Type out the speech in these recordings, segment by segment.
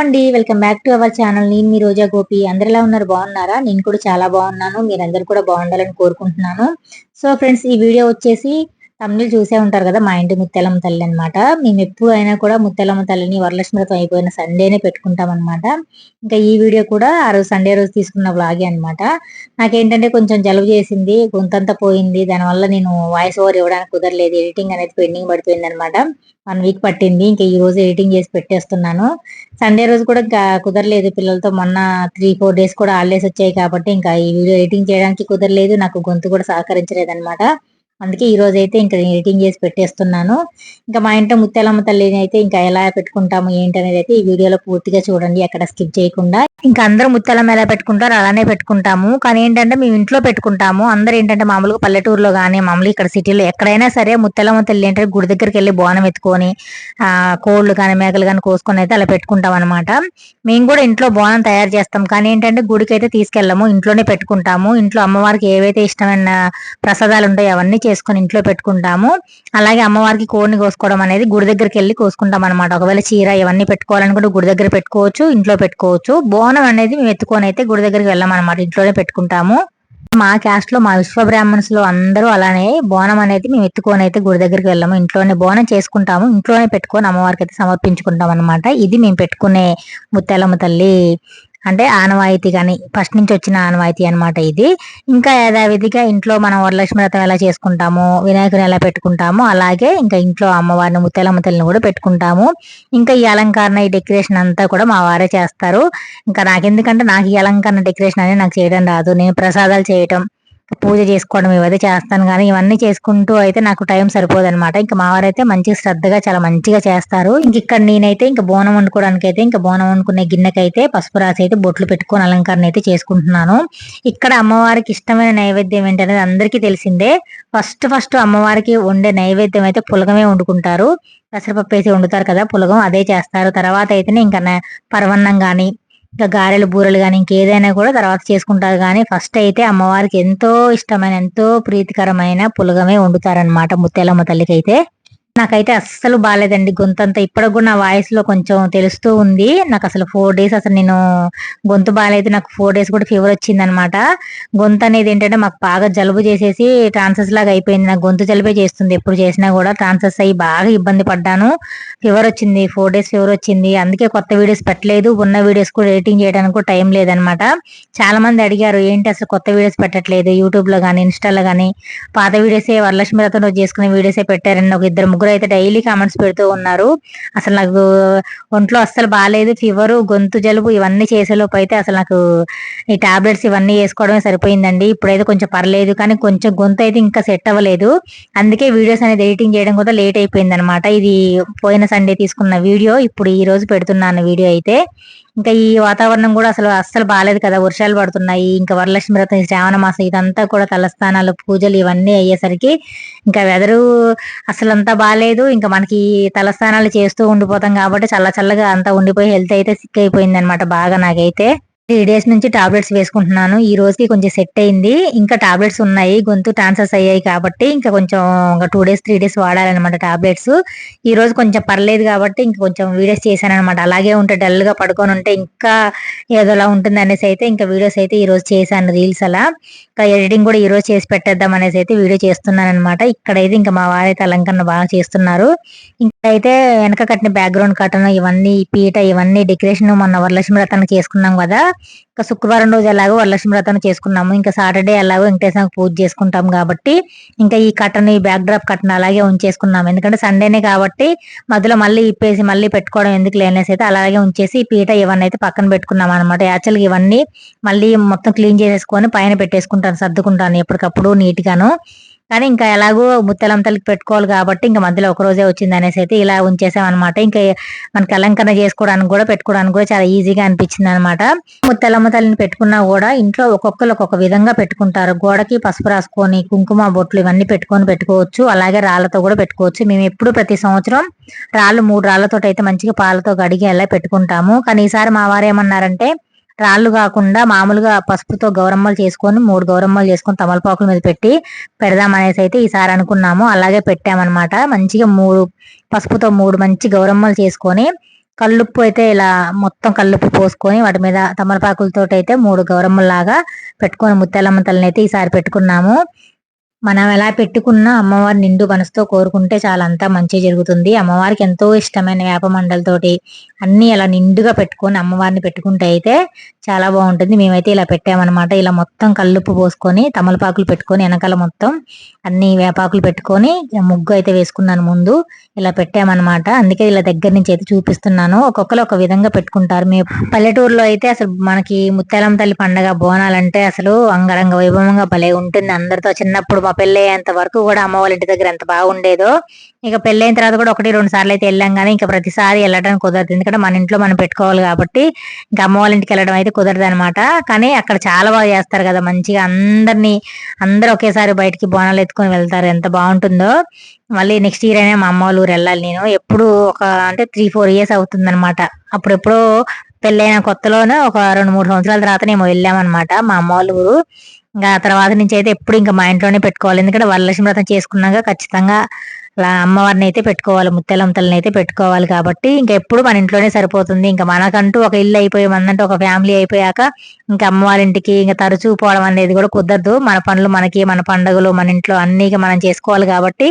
అండి welcome back to our channel. నేను మీ రోజా గోపి. అందరిలా ఉన్నారు? బాగున్నారా? నేను కూడా చాలా బాగున్నాను. మీరందరూ కూడా బాగుండాలని కోరుకుంటున్నాను. సో ఫ్రెండ్స్ ఈ వీడియో వచ్చేసి తమిళ చూసే ఉంటారు కదా మా ఇంటి ముత్యాలమ్మ తల్లి అనమాట మేము ఎప్పుడు అయినా కూడా ముత్యాలమ్మ తల్లిని వరలక్ష్మితో అయిపోయిన సండేనే పెట్టుకుంటాం అనమాట ఇంకా ఈ వీడియో కూడా ఆ రోజు సండే రోజు తీసుకున్న బ్లాగే అనమాట నాకేంటంటే కొంచెం జలుబు చేసింది గొంతంతా పోయింది. దానివల్ల నేను వాయిస్ ఓవర్ ఇవ్వడానికి కుదరలేదు. ఎడిటింగ్ అనేది పెండింగ్ పడిపోయింది అనమాట వన్ వీక్ పట్టింది. ఇంకా ఈ రోజు ఎడిటింగ్ చేసి పెట్టేస్తున్నాను. సండే రోజు కూడా ఇంకా కుదరలేదు. పిల్లలతో మొన్న త్రీ ఫోర్ డేస్ కూడా హాలిడేస్ వచ్చాయి కాబట్టి ఇంకా ఈ వీడియో ఎడిటింగ్ చేయడానికి కుదరలేదు. నాకు గొంతు కూడా సహకరించలేదు అనమాట అందుకే ఈ రోజు అయితే ఇంకా ఎడిటింగ్ చేసి పెట్టేస్తున్నాను. ఇంకా మా ఇంట్లో ముత్యాలమ్మ తల్లిని అయితే ఇంకా ఎలా పెట్టుకుంటాము ఏంటి అనేది అయితే ఈ వీడియోలో పూర్తిగా చూడండి అక్కడ స్కిప్ చేయకుండా. ఇంకా అందరూ ముత్యాలమ్మ ఎలా పెట్టుకుంటారు అలానే పెట్టుకుంటాము. కానీ ఏంటంటే మేము ఇంట్లో పెట్టుకుంటాము. అందరూ ఏంటంటే మామూలుగా పల్లెటూరులో కానీ మామూలుగా ఇక్కడ సిటీలో ఎక్కడైనా సరే ముత్యాలమ్మ తల్లి ఏంటంటే గుడి దగ్గరికి వెళ్ళి బోనం ఎత్తుకొని కోళ్ళు కానీ మేకలు కానీ కోసుకొని అయితే అలా పెట్టుకుంటాం అనమాట మేము కూడా ఇంట్లో బోనం తయారు చేస్తాం. కానీ ఏంటంటే గుడికి అయితే తీసుకెళ్ళము ఇంట్లోనే పెట్టుకుంటాము. ఇంట్లో అమ్మవారికి ఏవైతే ఇష్టమైన ప్రసాదాలు ఉంటాయో అవన్నీ చేసుకొని ఇంట్లో పెట్టుకుంటాము. అలాగే అమ్మవారికి కోడిని కోసుకోవడం అనేది గుడి దగ్గరికి వెళ్ళి కోసుకుంటాం అనమాట ఒకవేళ చీర ఇవన్నీ పెట్టుకోవాలనుకుంటే గుడి దగ్గర పెట్టుకోవచ్చు ఇంట్లో పెట్టుకోవచ్చు. బోనం అనేది మేము ఎత్తుకొని అయితే గుడి దగ్గరికి వెళ్ళామన్నమాట ఇంట్లోనే పెట్టుకుంటాము. మా క్యాస్ట్లో మా విశ్వ బ్రాహ్మణ్స్లో అందరూ అలానే బోనం అనేది మేము ఎత్తుకొని అయితే గుడి దగ్గరికి వెళ్ళాము. ఇంట్లోనే బోనం చేసుకుంటాము. ఇంట్లోనే పెట్టుకొని అమ్మవారికి అయితే సమర్పించుకుంటాం అనమాట ఇది మేము పెట్టుకునే ముత్యాలమ్మ తల్లి అంటే ఆనవాయితీ కానీ ఫస్ట్ నుంచి వచ్చిన ఆనవాయితీ అనమాట ఇది. ఇంకా యథావిధిగా ఇంట్లో మనం వరలక్ష్మి వ్రతం ఎలా చేసుకుంటాము వినాయకుని ఎలా పెట్టుకుంటాము అలాగే ఇంకా ఇంట్లో అమ్మవారిని ముత్తలమ్మ తల్లిని కూడా పెట్టుకుంటాము. ఇంకా ఈ అలంకరణ ఈ డెకరేషన్ అంతా కూడా మా వారే చేస్తారు. ఇంకా నాకెందుకంటే నాకు ఈ అలంకరణ డెకరేషన్ అనేది నాకు చేయడం రాదు. నేను ప్రసాదాలు చేయటం పూజ చేసుకోవడం ఇవైతే చేస్తాను కానీ ఇవన్నీ చేసుకుంటూ అయితే నాకు టైం సరిపోదు అనమాట ఇంకా మావారైతే మంచిగా శ్రద్ధగా చాలా మంచిగా చేస్తారు. ఇంక ఇక్కడ నేనైతే ఇంకా బోనం వండుకోవడానికి అయితే ఇంకా బోనం వండుకునే గిన్నెకైతే పసుపు రాసి అయితే బొట్లు పెట్టుకొని అలంకరణ అయితే చేసుకుంటున్నాను. ఇక్కడ అమ్మవారికి ఇష్టమైన నైవేద్యం ఏంటనేది అందరికీ తెలిసిందే. ఫస్ట్ ఫస్ట్ అమ్మవారికి వండే నైవేద్యం అయితే పులగమే వండుకుంటారు. పెసరపప్పు వేసి వండుతారు కదా పులగం అదే చేస్తారు. తర్వాత అయితేనే ఇంకా పరవన్నం కానీ ఇంకా గారెలు బూరెలు కానీ ఇంకేదైనా కూడా తర్వాత చేసుకుంటారు. కానీ ఫస్ట్ అయితే అమ్మవారికి ఎంతో ఇష్టమైన ఎంతో ప్రీతికరమైన పులగమే వండుతారనమాట ముత్యాలమ్మ తల్లికి అయితే నాకైతే అస్సలు బాగాలేదండి గొంతంతా ఇప్పటికి కూడా నా వాయిస్లో కొంచెం తెలుస్తూ ఉంది. నాకు అసలు ఫోర్ డేస్ అసలు నేను గొంతు బాగాలేదు నాకు ఫోర్ డేస్ కూడా ఫీవర్ వచ్చింది అనమాట గొంతు అనేది ఏంటంటే మాకు బాగా జలుబు చేసేసి ట్రాన్సెస్ లాగా అయిపోయింది. నాకు గొంతు జలుబే చేస్తుంది. ఎప్పుడు చేసినా కూడా ట్రాన్సెస్ అయ్యి బాగా ఇబ్బంది పడ్డాను. ఫీవర్ వచ్చింది. ఫోర్ డేస్ ఫీవర్ వచ్చింది. అందుకే కొత్త వీడియోస్ పెట్టలేదు. ఉన్న వీడియోస్ కూడా ఎడిటింగ్ చేయడానికి కూడా టైం లేదనమాట. చాలా మంది అడిగారు ఏంటి అసలు కొత్త వీడియోస్ పెట్టట్లేదు? యూట్యూబ్లో కానీ ఇన్స్టాలో కానీ పాత వీడియోసే వరలక్ష్మి రథం రోజు చేసుకునే వీడియోసే పెట్టారని ఒక ఇద్దరు ముగ్గురు అయితే డైలీ కామెంట్స్ పెడుతూ ఉన్నారు అసలు నాకు ఒంట్లో అస్సలు బాగాలేదు ఫీవర్ గొంతు జలుబు ఇవన్నీ చేసేలోపు అయితే అసలు నాకు ఈ టాబ్లెట్స్ ఇవన్నీ వేసుకోవడమే సరిపోయిందండి. ఇప్పుడైతే కొంచెం పర్లేదు కానీ కొంచెం గొంతు అయితే ఇంకా సెట్ అవ్వలేదు. అందుకే వీడియోస్ అనేది ఎడిటింగ్ చేయడం కూడా లేట్ అయిపోయింది అనమాట ఇది పోయిన సండే తీసుకున్న వీడియో ఇప్పుడు ఈ రోజు పెడుతున్నాను వీడియో అయితే. ఇంకా ఈ వాతావరణం కూడా అసలు అస్సలు బాగాలేదు కదా. వర్షాలు పడుతున్నాయి. ఇంకా వరలక్ష్మి వ్రతం శ్రావణ మాసం ఇదంతా కూడా తలస్థానాలు పూజలు ఇవన్నీ అయ్యేసరికి ఇంకా వెదరు అసలు అంతా బాగాలేదు ఇంకా మనకి తలస్థానాలు చేస్తూ ఉండిపోతాం కాబట్టి చల్ల చల్లగా అంతా ఉండిపోయి హెల్త్ అయితే సిక్ అయిపోయింది అనమాట బాగా నాకైతే. త్రీ డేస్ నుంచి టాబ్లెట్స్ వేసుకుంటున్నాను. ఈ రోజుకి కొంచెం సెట్ అయింది. ఇంకా టాబ్లెట్స్ ఉన్నాయి. గొంతు ట్రాన్సర్స్ అయ్యాయి కాబట్టి ఇంకా కొంచెం ఒక టూ డేస్ త్రీ డేస్ వాడాలన్నమాట టాబ్లెట్స్. ఈ రోజు కొంచెం పర్లేదు కాబట్టి ఇంకా కొంచెం వీడియోస్ చేశాను అనమాట అలాగే ఉంటే డల్గా పడుకొని ఉంటే ఇంకా ఏదోలా ఉంటుంది అనేసి అయితే ఇంకా వీడియోస్ అయితే ఈ రోజు చేశాను. రీల్స్ అలా. ఇంకా ఎడిటింగ్ కూడా ఈ రోజు చేసి పెట్టేద్దాం అనేసి అయితే వీడియో చేస్తున్నాను అనమాట ఇక్కడైతే ఇంకా మా వారైతే అలంకరణ బాగా చేస్తున్నారు. ఇంకా అయితే వెనక కట్టిన బ్యాక్గ్రౌండ్ కట్టను ఇవన్నీ పీట ఇవన్నీ డెకరేషన్ మొన్న వరలక్ష్మి వ్రతాన్ని చేసుకున్నాం కదా. ఇంకా శుక్రవారం రోజు ఎలాగో వరలక్ష్మి వ్రతం చేసుకున్నాము. ఇంకా సాటర్డే ఎలాగో వెంకటేశ్వర పూజ చేసుకుంటాం కాబట్టి ఇంకా ఈ కట్టను ఈ బ్యాక్ డ్రాప్ కట్టను అలాగే ఉంచేసుకున్నాము. ఎందుకంటే సండేనే కాబట్టి మధ్యలో మళ్ళీ ఇప్పేసి మళ్ళీ పెట్టుకోవడం ఎందుకు లేనేసి అయితే అలాగే ఉంచేసి ఈ పీట ఇవన్నీ అయితే పక్కన పెట్టుకున్నాం అనమాట యాక్చువల్గా ఇవన్నీ మళ్ళీ మొత్తం క్లీన్ చేసేసుకొని పైన పెట్టేసుకుంటాను సర్దుకుంటాను ఎప్పటికప్పుడు నీట్ గాను కానీ ఇంకా ఎలాగో ముత్తెలం తల్లికి పెట్టుకోవాలి కాబట్టి ఇంకా మధ్యలో ఒక రోజే వచ్చింది అనేసి అయితే ఇలా ఉంచేసాం అనమాట ఇంకా మనకి అలంకరణ చేసుకోవడానికి కూడా పెట్టుకోవడానికి కూడా చాలా ఈజీగా అనిపించింది అనమాట ముత్తలమ్మ తల్లిని పెట్టుకున్నా కూడా ఇంట్లో ఒక్కొక్కరు ఒక్కొక్క విధంగా పెట్టుకుంటారు. గోడకి పసుపు రాసుకొని కుంకుమ బొట్లు ఇవన్నీ పెట్టుకొని పెట్టుకోవచ్చు. అలాగే రాళ్ళతో కూడా పెట్టుకోవచ్చు. మేము ఎప్పుడు ప్రతి సంవత్సరం రాళ్ళు మూడు రాళ్ళతో అయితే మంచిగా పాలతో గడిగి అలా పెట్టుకుంటాము. కానీ ఈసారి మా వారు ఏమన్నారంటే రాళ్ళు కాకుండా మామూలుగా పసుపుతో గౌరమ్మలు చేసుకొని మూడు గౌరమ్మలు చేసుకొని తమలపాకుల మీద పెట్టి పెడదాం అనేసి అయితే ఈసారి అనుకున్నాము. అలాగే పెట్టామన్నమాట. మంచిగా మూడు పసుపుతో మూడు మంచి గౌరమ్మలు చేసుకొని కల్లుప్పు అయితే ఇలా మొత్తం కల్లుప్పు పోసుకొని వాటి మీద తమలపాకులతో అయితే మూడు గౌరమ్మలాగా పెట్టుకొని ముత్యాలమ్మ తల్లిని అయితే ఈసారి పెట్టుకున్నాము. మనం ఎలా పెట్టుకున్నా అమ్మవారి నిండు మనసుతో కోరుకుంటే చాలా అంతా మంచి జరుగుతుంది. అమ్మవారికి ఎంతో ఇష్టమైన వేప మండలతోటి అన్ని అలా నిండుగా పెట్టుకొని అమ్మవారిని పెట్టుకుంటే అయితే చాలా బాగుంటుంది. మేమైతే ఇలా పెట్టామన్నమాట. ఇలా మొత్తం కల్లుప్పు పోసుకొని తమలపాకులు పెట్టుకొని వెనకాల మొత్తం అన్ని వేపాకులు పెట్టుకొని ముగ్గు అయితే వేసుకున్నాను ముందు. ఇలా పెట్టామన్నమాట. అందుకే ఇలా దగ్గర నుంచి అయితే చూపిస్తున్నాను. ఒక్కొక్కరు ఒక విధంగా పెట్టుకుంటారు. మీ పల్లెటూరులో అయితే అసలు మనకి ముత్యాలం తల్లి పండగ బోనాలంటే అసలు అంగరంగ వైభవంగా భలే ఉంటుంది. అందరితో చిన్నప్పుడు మా పెళ్ళి అయ్యేంత వరకు కూడా అమ్మ వాళ్ళ ఇంటి దగ్గర ఎంత బాగుండేదో ఇక పెళ్ళైన తర్వాత కూడా ఒకటి రెండు సార్లు అయితే వెళ్ళాం కానీ ఇంకా ప్రతిసారి వెళ్ళడానికి కుదరదు. ఎందుకంటే మన ఇంట్లో మనం పెట్టుకోవాలి కాబట్టి ఇంకా అమ్మ వాళ్ళ ఇంటికి వెళ్ళడం అయితే కుదరదు అనమాట కానీ అక్కడ చాలా బాగా చేస్తారు కదా మంచిగా అందరినీ అందరూ ఒకేసారి బయటికి బోనాలు ఎత్తుకొని వెళ్తారు. ఎంత బాగుంటుందో. మళ్ళీ నెక్స్ట్ ఇయర్ అయినా మా అమ్మ వాళ్ళ ఊరు వెళ్ళాలి నేను. ఎప్పుడు ఒక అంటే త్రీ ఫోర్ ఇయర్స్ అవుతుందన్నమాట. అనమాట పెళ్ళైన కొత్తలోనే ఒక రెండు మూడు సంవత్సరాల తర్వాత మేము వెళ్ళామన్నమాట మా అమ్మ వాళ్ళ ఊరు. ఇంకా తర్వాత నుంచి అయితే ఎప్పుడు ఇంకా మా ఇంట్లోనే పెట్టుకోవాలి. ఎందుకంటే వరలక్ష్మి వ్రతం చేసుకున్నాక ఖచ్చితంగా అలా అమ్మవారిని అయితే పెట్టుకోవాలి. ముత్తెలం అయితే పెట్టుకోవాలి కాబట్టి ఇంకా ఎప్పుడు మన ఇంట్లోనే సరిపోతుంది. ఇంకా మనకంటూ ఒక ఇల్లు అయిపోయి మందంటే ఒక ఫ్యామిలీ అయిపోయాక ఇంకా అమ్మవారింటికి ఇంకా తరచూ పోవడం అనేది కూడా కుదరదు. మన పనులు మనకి మన పండుగలు మన ఇంట్లో అన్నీ మనం చేసుకోవాలి కాబట్టి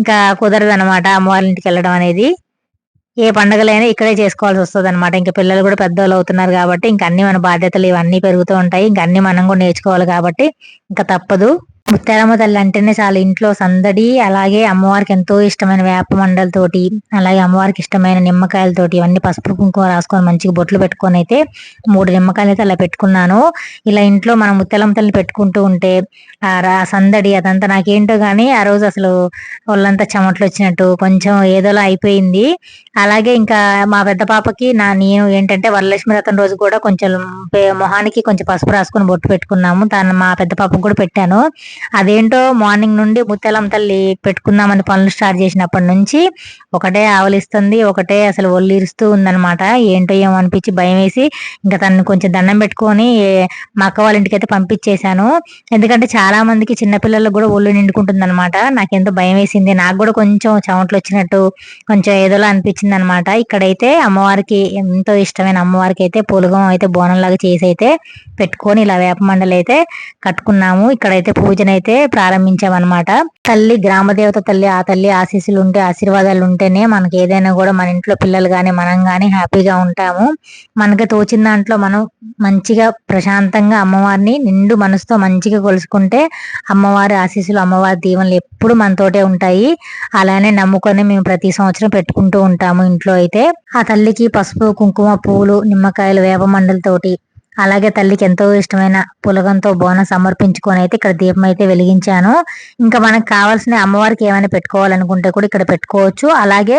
ఇంకా కుదరదు అనమాట అమ్మవారింటికి వెళ్ళడం అనేది. ఏ పండుగలైనా ఇక్కడే చేసుకోవాల్సి వస్తుంది అనమాట ఇంకా పిల్లలు కూడా పెద్దవాళ్ళు అవుతున్నారు కాబట్టి ఇంకా అన్ని మన బాధ్యతలు ఇవన్నీ పెరుగుతూ ఉంటాయి. ఇంకా అన్ని మనం కూడా నేర్చుకోవాలి కాబట్టి ఇంకా తప్పదు. ముత్యాలమ్మ తల్లి అంటేనే చాలా ఇంట్లో సందడి అలాగే అమ్మవారికి ఎంతో ఇష్టమైన వేప మండలతోటి అలాగే అమ్మవారికి ఇష్టమైన నిమ్మకాయలతోటి ఇవన్నీ పసుపు కుంకుమ రాసుకొని మంచిగా బొట్లు పెట్టుకొని అయితే మూడు నిమ్మకాయలు అయితే అలా పెట్టుకున్నాను. ఇలా ఇంట్లో మనం ముత్యాలమ్మ తల్లిని పెట్టుకుంటూ ఉంటే ఆ సందడి అదంతా నాకేంటో కానీ ఆ రోజు అసలు ఒళ్ళంతా చెమట్లు వచ్చినట్టు కొంచెం ఏదోలా అయిపోయింది. అలాగే ఇంకా మా పెద్ద పాపకి నా నేను ఏంటంటే వరలక్ష్మి రథం రోజు కూడా కొంచెం మొహానికి కొంచెం పసుపు రాసుకొని బొట్టు పెట్టుకున్నాము. తను మా పెద్ద పాపకు కూడా పెట్టాను. అదేంటో మార్నింగ్ నుండి ముత్యాలమ్మ తల్లి పెట్టుకుందామని పనులు స్టార్ట్ చేసినప్పటి నుంచి ఒకటే ఆవలిస్తుంది ఒకటే అసలు ఒళ్ళిరుస్తూ ఉందనమాట ఏంటో ఏమో అనిపించి భయం వేసి ఇంకా తను కొంచెం దండం పెట్టుకొని మా అక్క వాళ్ళ ఇంటికైతే పంపించేశాను. ఎందుకంటే చాలా మందికి చిన్నపిల్లలకు కూడా ఒళ్ళు నిండుకుంటుంది అనమాట నాకెంతో భయం వేసింది. నాకు కూడా కొంచెం చెమట్లు వచ్చినట్టు కొంచెం ఏదోలా అనిపించింది అనమాట ఇక్కడైతే అమ్మవారికి ఎంతో ఇష్టమైన అమ్మవారికి అయితే పొలుగం అయితే బోనం లాగా చేసి అయితే పెట్టుకొని ఇలా వేపమండలి అయితే కట్టుకున్నాము. ఇక్కడైతే పూజనైతే ప్రారంభించామన్నమాట. తల్లి గ్రామదేవత తల్లి ఆ తల్లి ఆశీస్సులు ఉంటే ఆశీర్వాదాలు ఉంటేనే మనకి ఏదైనా కూడా మన ఇంట్లో పిల్లలు కానీ మనం కానీ హ్యాపీగా ఉంటాము. మనకి తోచిన దాంట్లో మనం మంచిగా ప్రశాంతంగా అమ్మవారిని నిండు మనసుతో మంచిగా కొలుసుకుంటే అమ్మవారి ఆశీస్సులు అమ్మవారి దీవెనలు ఎప్పుడు మనతోటే ఉంటాయి. అలానే నమ్ముకొని మేము ప్రతి సంవత్సరం పెట్టుకుంటూ ఉంటాము ఇంట్లో అయితే. ఆ తల్లికి పసుపు కుంకుమ పూలు నిమ్మకాయలు వేప మండలతోటి అలాగే తల్లికి ఎంతో ఇష్టమైన పులగంతో బోనం సమర్పించుకొని అయితే ఇక్కడ దీపం అయితే వెలిగించాను. ఇంకా మనకు కావాల్సిన అమ్మవారికి ఏమైనా పెట్టుకోవాలనుకుంటే కూడా ఇక్కడ పెట్టుకోవచ్చు. అలాగే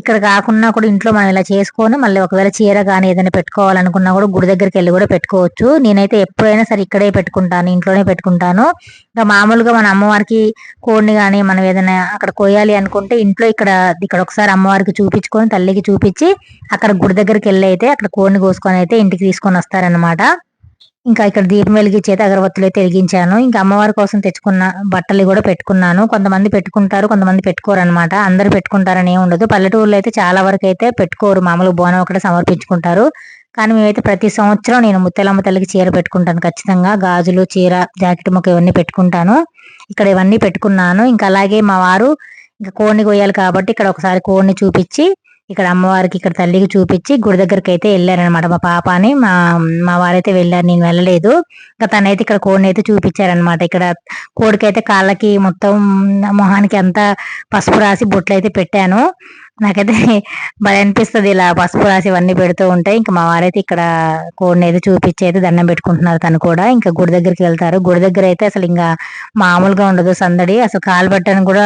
ఇక్కడ కాకుండా కూడా ఇంట్లో మనం ఇలా చేసుకొని మళ్ళీ ఒకవేళ చీర కానీ ఏదైనా పెట్టుకోవాలనుకున్నా కూడా గుడి దగ్గరికి వెళ్ళి కూడా పెట్టుకోవచ్చు. నేనైతే ఎప్పుడైనా సరే ఇక్కడే పెట్టుకుంటాను ఇంట్లోనే పెట్టుకుంటాను. ఇంకా మామూలుగా మన అమ్మవారికి కోడిని కానీ మనం ఏదైనా అక్కడ కోయాలి అనుకుంటే ఇంట్లో ఇక్కడ ఇక్కడ ఒకసారి అమ్మవారికి చూపించుకొని తల్లికి చూపించి అక్కడ గుడి దగ్గరికి వెళ్ళి అయితే అక్కడ కోడిని కోసుకొని అయితే ఇంటికి తీసుకొని వస్తారనమాట ఇంకా ఇక్కడ దీపం వెలిగించి అయితే అగరబత్తులు అయితే వెలిగించాను ఇంకా అమ్మవారి కోసం తెచ్చుకున్న బట్టలు కూడా పెట్టుకున్నాను. కొంతమంది పెట్టుకుంటారు కొంతమంది పెట్టుకోరు అనమాట అందరు పెట్టుకుంటారని ఏమి ఉండదు. పల్లెటూరులో అయితే చాలా వరకు అయితే పెట్టుకోరు. మామూలు బోనం ఒకటి సమర్పించుకుంటారు. కానీ మేమైతే ప్రతి సంవత్సరం నేను ముత్తెలమ్మ తల్లికి చీర పెట్టుకుంటాను ఖచ్చితంగా. గాజులు చీర జాకెట్ ముక్క ఇవన్నీ పెట్టుకుంటాను. ఇక్కడ ఇవన్నీ పెట్టుకున్నాను. ఇంకా అలాగే మా వారు ఇంకా కోడిని కొయ్యాలి కాబట్టి ఇక్కడ ఒకసారి కోడిని చూపించి ఇక్కడ అమ్మవారికి ఇక్కడ తల్లికి చూపించి గుడి దగ్గరికి అయితే వెళ్ళారనమాట మా పాప అని మా మా వారైతే వెళ్ళారు నేను వెళ్ళలేదు. ఇంకా తనైతే ఇక్కడ కోడిని అయితే చూపించారనమాట ఇక్కడ కోడికైతే కాళ్ళకి మొత్తం మొహానికి అంతా పసుపు రాసి బొట్లు అయితే పెట్టాను. నాకైతే భలే అనిపిస్తుంది ఇలా పసుపు రాసి ఇవన్నీ పెడుతూ ఉంటాయి ఇంకా మా వారైతే ఇక్కడ కోడిని అయితే చూపించి అయితే దండం పెట్టుకుంటున్నారు తను కూడా. ఇంకా గుడి దగ్గరికి వెళ్తారు. గుడి దగ్గర అయితే అసలు ఇంకా మామూలుగా ఉండదు సందడి. అసలు కాలు పట్టని కూడా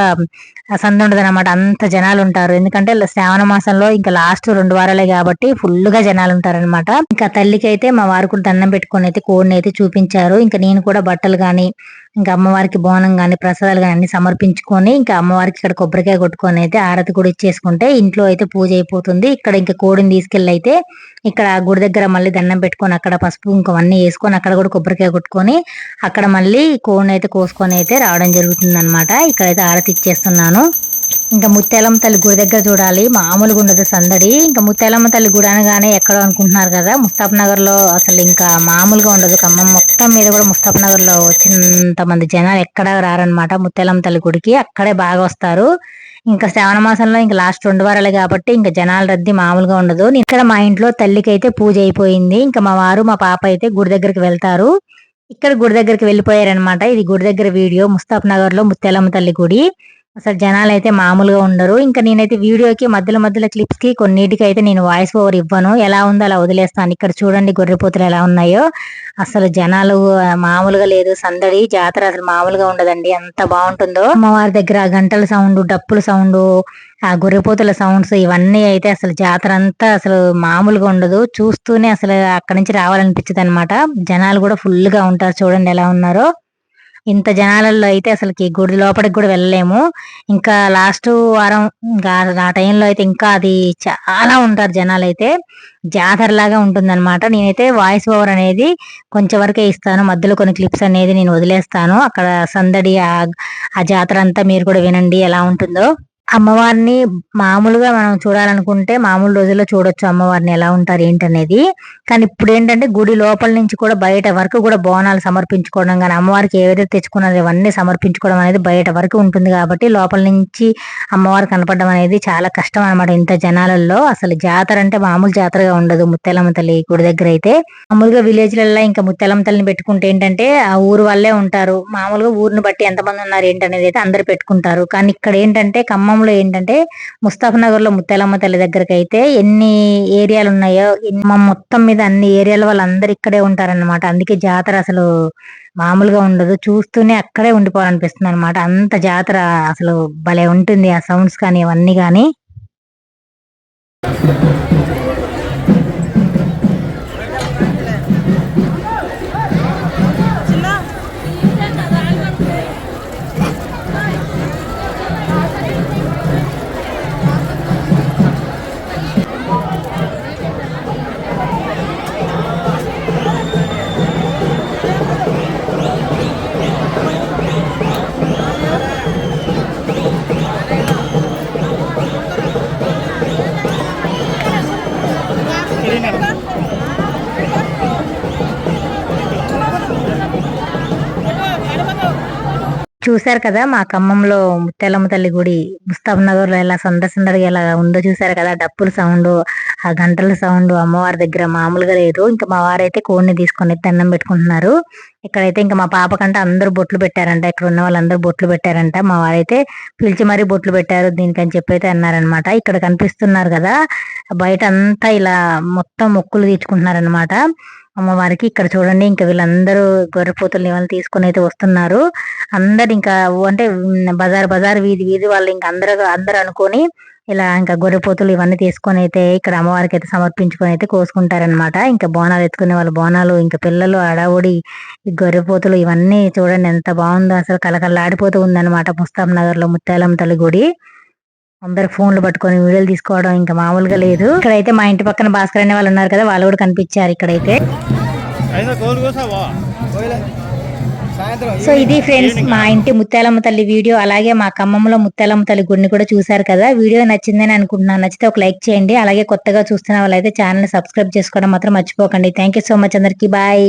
సందడి ఉండదు అనమాట అంత జనాలు ఉంటారు. ఎందుకంటే శ్రావణ మాసంలో ఇంకా లాస్ట్ రెండు వారాలే కాబట్టి ఫుల్గా జనాలు ఉంటారనమాట ఇంకా తల్లికి అయితే మా వారు కూడా దండం పెట్టుకొని అయితే కోడిని అయితే చూపించారు. ఇంకా నేను కూడా బట్టలు కానీ ఇంకా అమ్మవారికి బోనం కానీ ప్రసాదాలు కానీ అన్ని సమర్పించుకొని ఇంకా అమ్మవారికి ఇక్కడ కొబ్బరికాయ కొట్టుకొని అయితే ఆరతి కూడా ఇచ్చేసుకుంటే ఇంట్లో అయితే పూజ అయిపోతుంది. ఇక్కడ ఇంకా కోడిని తీసుకెళ్ళి అయితే ఇక్కడ గుడి దగ్గర మళ్ళీ దండం పెట్టుకొని అక్కడ పసుపు ఇంకా వేసుకొని అక్కడ కూడా కొబ్బరికాయ కొట్టుకొని అక్కడ మళ్ళీ కోడిని అయితే కోసుకొని అయితే రావడం జరుగుతుంది అనమాట ఇక్కడైతే ఆరతి ఇచ్చేస్తున్నాను. ఇంకా ముత్యాలమ్మ తల్లి గుడి దగ్గర చూడాలి. మామూలుగా ఉండదు సందడి. ఇంకా ముత్యాలమ్మ తల్లి గుడి అనగానే ఎక్కడో అనుకుంటున్నారు కదా ముస్తాఫ్ నగర్లో అసలు ఇంకా మామూలుగా ఉండదు. ఖమ్మం మొత్తం మీద కూడా ముస్తాఫ్ నగర్లో వచ్చినంత మంది జనాలు ఎక్కడ రారనమాట ముత్యాలమ్మ తల్లి గుడికి. అక్కడే బాగా వస్తారు. ఇంకా శ్రావణ మాసంలో ఇంకా లాస్ట్ రెండు వారాలు కాబట్టి ఇంకా జనాల రద్దీ మామూలుగా ఉండదు. ఇక్కడ మా ఇంట్లో తల్లికి అయితే పూజ అయిపోయింది. ఇంకా మా వారు మా పాప అయితే గుడి దగ్గరికి వెళ్తారు. ఇక్కడ గుడి దగ్గరికి వెళ్ళిపోయారనమాట ఇది గుడి దగ్గర వీడియో. ముస్తాఫ్ నగర్లో ముత్యాలమ్మ తల్లి గుడి. అసలు జనాలు అయితే మామూలుగా ఉండరు. ఇంకా నేనైతే వీడియోకి మధ్యలో మధ్యలో క్లిప్స్కి కొన్నిటికి అయితే నేను వాయిస్ ఓవర్ ఇవ్వను. ఎలా ఉందో అలా వదిలేస్తాను. ఇక్కడ చూడండి గొర్రెపోతులు ఎలా ఉన్నాయో. అసలు జనాలు మామూలుగా లేదు. సందడి జాతర అసలు మామూలుగా ఉండదండి. ఎంత బాగుంటుందో. అమ్మవారి దగ్గర గంటల సౌండ్ డప్పుల సౌండ్ ఆ గొర్రెపోతుల సౌండ్స్ ఇవన్నీ అయితే అసలు జాతర అంతా అసలు మామూలుగా ఉండదు. చూస్తూనే అసలు అక్కడి నుంచి రావాలనిపించదు అనమాట జనాలు కూడా ఫుల్గా ఉంటారు. చూడండి ఎలా ఉన్నారో. ఇంత జనాలలో అయితే అసలుకి గుడి లోపలికి కూడా వెళ్ళలేము. ఇంకా లాస్ట్ వారం ఇంకా ఆ టైంలో అయితే ఇంకా అది చాలా ఉంటారు జనాలు అయితే జాతర లాగా ఉంటుంది అనమాట నేనైతే వాయిస్ ఓవర్ అనేది కొంచెం వరకే ఇస్తాను. మధ్యలో కొన్ని క్లిప్స్ అనేది నేను వదిలేస్తాను. అక్కడ సందడి ఆ జాతర అంతా మీరు కూడా వినండి ఎలా ఉంటుందో. అమ్మవారిని మామూలుగా మనం చూడాలనుకుంటే మామూలు రోజుల్లో చూడొచ్చు అమ్మవారిని ఎలా ఉంటారు ఏంటనేది. కానీ ఇప్పుడు ఏంటంటే గుడి లోపల నుంచి కూడా బయట వరకు కూడా బోనాలు సమర్పించుకోవడం కానీ అమ్మవారికి ఏవైతే తెచ్చుకున్నది ఇవన్నీ సమర్పించుకోవడం అనేది బయట వరకు ఉంటుంది కాబట్టి లోపల నుంచి అమ్మవారు కనపడడం అనేది చాలా కష్టం అనమాట ఇంత జనాలలో. అసలు జాతర అంటే మామూలు జాతరగా ఉండదు ముత్తెలమ్మ తల్లి గుడి దగ్గర అయితే. మామూలుగా విలేజ్లలో ఇంకా ముత్తెలమ్మ తల్లిని పెట్టుకుంటే ఏంటంటే ఆ ఊరు వాళ్ళే ఉంటారు. మామూలుగా ఊరిని బట్టి ఎంతమంది ఉన్నారు ఏంటనేది అయితే అందరు పెట్టుకుంటారు. కానీ ఇక్కడ ఏంటంటే ఖమ్మం గ్రామంలో ఏంటంటే ముస్తాఫ్నగర్లో ముత్యాలమ్మ తల్లి దగ్గరకి అయితే ఎన్ని ఏరియాలు ఉన్నాయో మొత్తం మీద అన్ని ఏరియాల వాళ్ళందరూ ఇక్కడే ఉంటారన్నమాట. అందుకే జాతర అసలు మామూలుగా ఉండదు. చూస్తూనే అక్కడే ఉండిపోవాలనిపిస్తుంది అనమాట అంత జాతర అసలు భలే ఉంటుంది ఆ సౌండ్స్ కానీ అవన్నీ కానీ. Come on. చూశారు కదా మా ఖమ్మంలో ముత్యాలమ్మ తల్లి గుడి ముస్తాబ్ నగర్లో ఎలా సందర్శనగా ఎలా ఉందో చూసారు కదా డప్పుల సౌండ్ ఆ గంటల సౌండ్ అమ్మవారి దగ్గర మామూలుగా లేదు. ఇంకా మా వారైతే కోడిని తీసుకొని దండం పెట్టుకుంటున్నారు. ఇక్కడైతే ఇంకా మా పాప కంటే అందరూ బొట్లు పెట్టారంట. ఇక్కడ ఉన్న వాళ్ళందరూ బొట్లు పెట్టారంట. మా వారైతే పిలిచి మరీ బొట్లు పెట్టారు దీనికని చెప్పి అయితే అన్నారనమాట ఇక్కడ కనిపిస్తున్నారు కదా బయట అంతా ఇలా మొత్తం మొక్కులు తీర్చుకుంటున్నారనమాట అమ్మవారికి ఇక్కడ చూడండి ఇంకా వీళ్ళందరూ గొర్రెపోతులు వాళ్ళని తీసుకుని అయితే వస్తున్నారు. అందరు ఇంకా అంటే బజార్ బజార్ వీధి వీధి వాళ్ళు ఇంకా అందరూ అందరు అనుకొని ఇలా ఇంకా గొర్రెపోతులు ఇవన్నీ తీసుకొని అయితే ఇక్కడ అమ్మవారికి అయితే సమర్పించుకొని అయితే కోసుకుంటారనమాట ఇంకా బోనాలు ఎత్తుకునే వాళ్ళు బోనాలు ఇంకా పిల్లలు అడావుడి ఈ గొర్రెపోతులు ఇవన్నీ చూడండి ఎంత బాగుందో. అసలు కలకల్లాడిపోతూ ఉందన్నమాట ముస్తాం నగర్లో ముత్యాలం తల్లి గుడి. అందరు ఫోన్లు పట్టుకొని వీడియోలు తీసుకోవడం ఇంకా మామూలుగా లేదు. ఇక్కడైతే మా ఇంటి పక్కన భాస్కర్ అనే వాళ్ళు ఉన్నారు కదా వాళ్ళు కూడా కనిపించారు ఇక్కడైతే. సో ఇది ఫ్రెండ్స్ మా ఇంటి ముత్యాలమ్మ తల్లి వీడియో అలాగే మా ఖమ్మంలో ముత్యాలమ్మ తల్లి గుడిని కూడా చూసారు కదా. వీడియో నచ్చిందని అనుకుంటున్నాను. నచ్చితే ఒక లైక్ చేయండి. అలాగే కొత్తగా చూస్తున్న వాళ్ళైతే ఛానల్ సబ్స్క్రైబ్ చేసుకోవడం మాత్రం మర్చిపోకండి. థ్యాంక్ సో మచ్ అందరికి. బాయ్